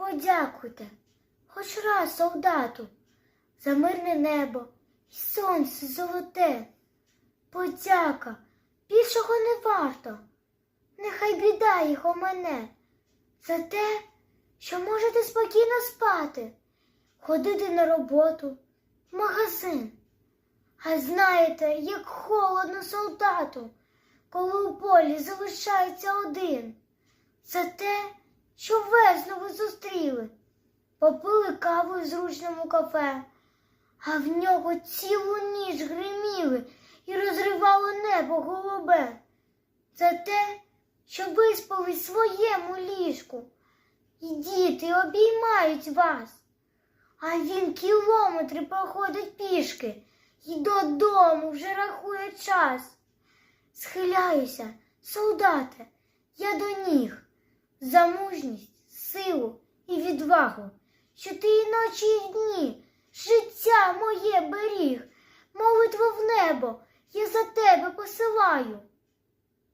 Подякуйте, хоч раз солдату, за мирне небо і сонце золоте. Подяка більшого не варто, нехай біда їх у мене, за те, що можете спокійно спати, ходити на роботу, в магазин. А знаєте, як холодно солдату, коли у полі залишається один. За те, що весну ви зустріли, попили каву в зручному кафе, а в нього цілу ніч гриміли і розривало небо голубе. За те, що виспали своєму ліжку, і діти обіймають вас. А він кілометри проходить пішки і додому вже рахує час. Схиляюся, солдате, я до ніг, за мужність, силу і відвагу, що ти і ночі, і дні, життя моє беріг, молитву в небо я за тебе посилаю.